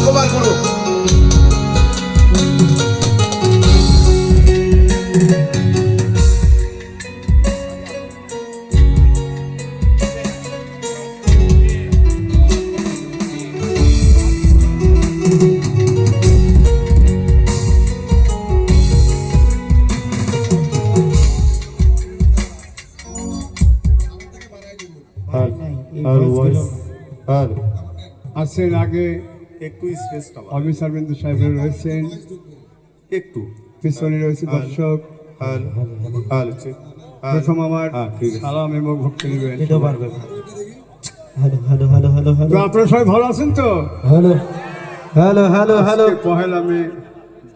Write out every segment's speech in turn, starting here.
সুকুমার গুরু আর আর voice আর আসেন আগে একটু স্পেসটা অফিসার বিন্দু সাহেব রয়েছেন। একটু। পিছনে রয়েছে দর্শক। আর আর চেক প্রথম আমার হ্যাঁ। সালাম এবং ভক্তি নেবেন এটাও পারবে hello hello hello hello hello. আপনারা সবাই ভালো আছেন তো? হ্যালো। Hello hello hello. পহেলা মে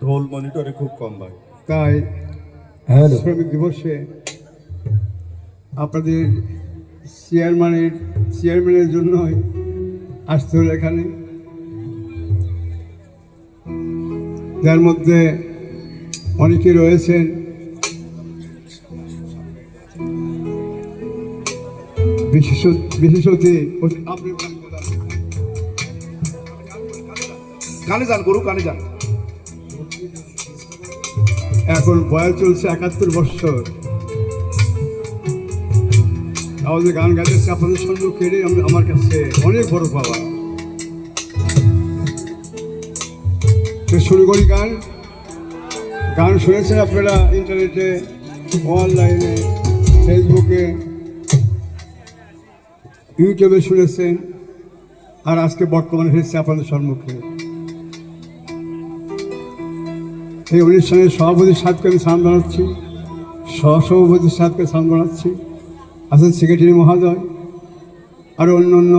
ঢোল মনিটরে খুব কম ভাই। তাই হ্যালো। শ্রমিক দিবসে আপনাদের চেয়ারম্যানের চেয়ারম্যানের জন্যই আসতে হলো এখানে। যার মধ্যে অনেকে রয়েছেন। বিশেষ বিশেষত কানে যান গুরু কানে যান। এখন বয়স চলছে একাত্তর বছর। আমাদের গান গাইতেছে আপনাদের সম্মুখে আম- আমার কাছে অনেক বড় পাওয়া। শুরু করি গান। গান শুনেছেন আপনারা ইন্টারনেটে, অনলাইনে, ফেসবুকে, ইউটিউবে শুনেছেন। আর আজকে বর্তমানে এসেছে আপনাদের সম্মুখে। এই অনুষ্ঠানের সভাপতির সাথে আমি সালাম সহসভাপতির সাথে সালাম জানাচ্ছি, আছেন সেক্রেটারি মহোদয়, আরও অন্য অন্য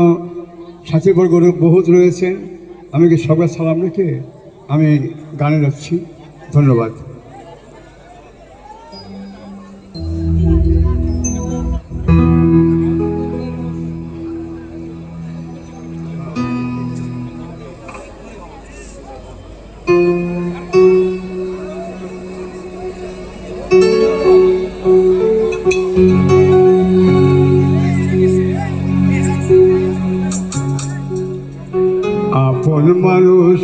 সাথীবর্গ বহুত রয়েছেন। আমি কি সবার সালাম রেখে আমি গানে যাচ্ছি ধন্যবাদ। আপন মানুষ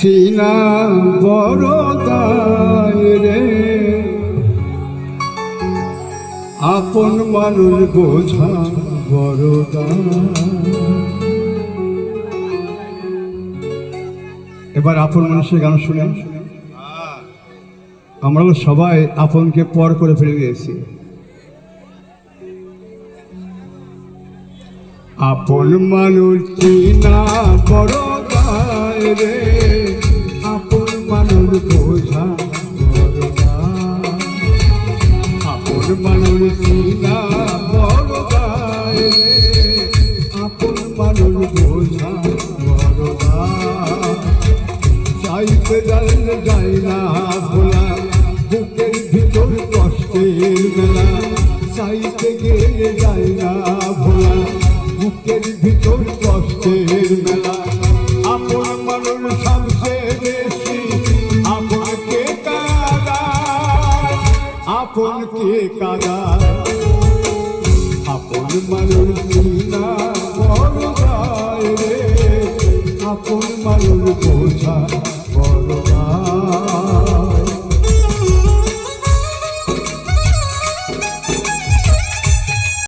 সিনা বড় রে। আপন মানুষ বোঝা বড় এবার আপন মানুষের গান শুনে আমরা সবাই আপনকে পর করে ফেলে দিয়েছি। আপন মানুষ চিনা বড় রে। মানুষ বোঝা বড় গায়। আপন মানুষ চিনা বড় গায় আপন মানুষ বোঝা বড় গায়। চাইতে জানলে যাই না ভোলা, বুকের ভিতর কষ্টের মেলা চাইতে গেলে যাই না ভোলা, বুকের ভিতর কষ্টের মেলা আপন মানুষ সবচেয়ে আপনকে কাদায়? আপন মানুষ না বড় গায় রে। আপন মানুষ বোঝা বড়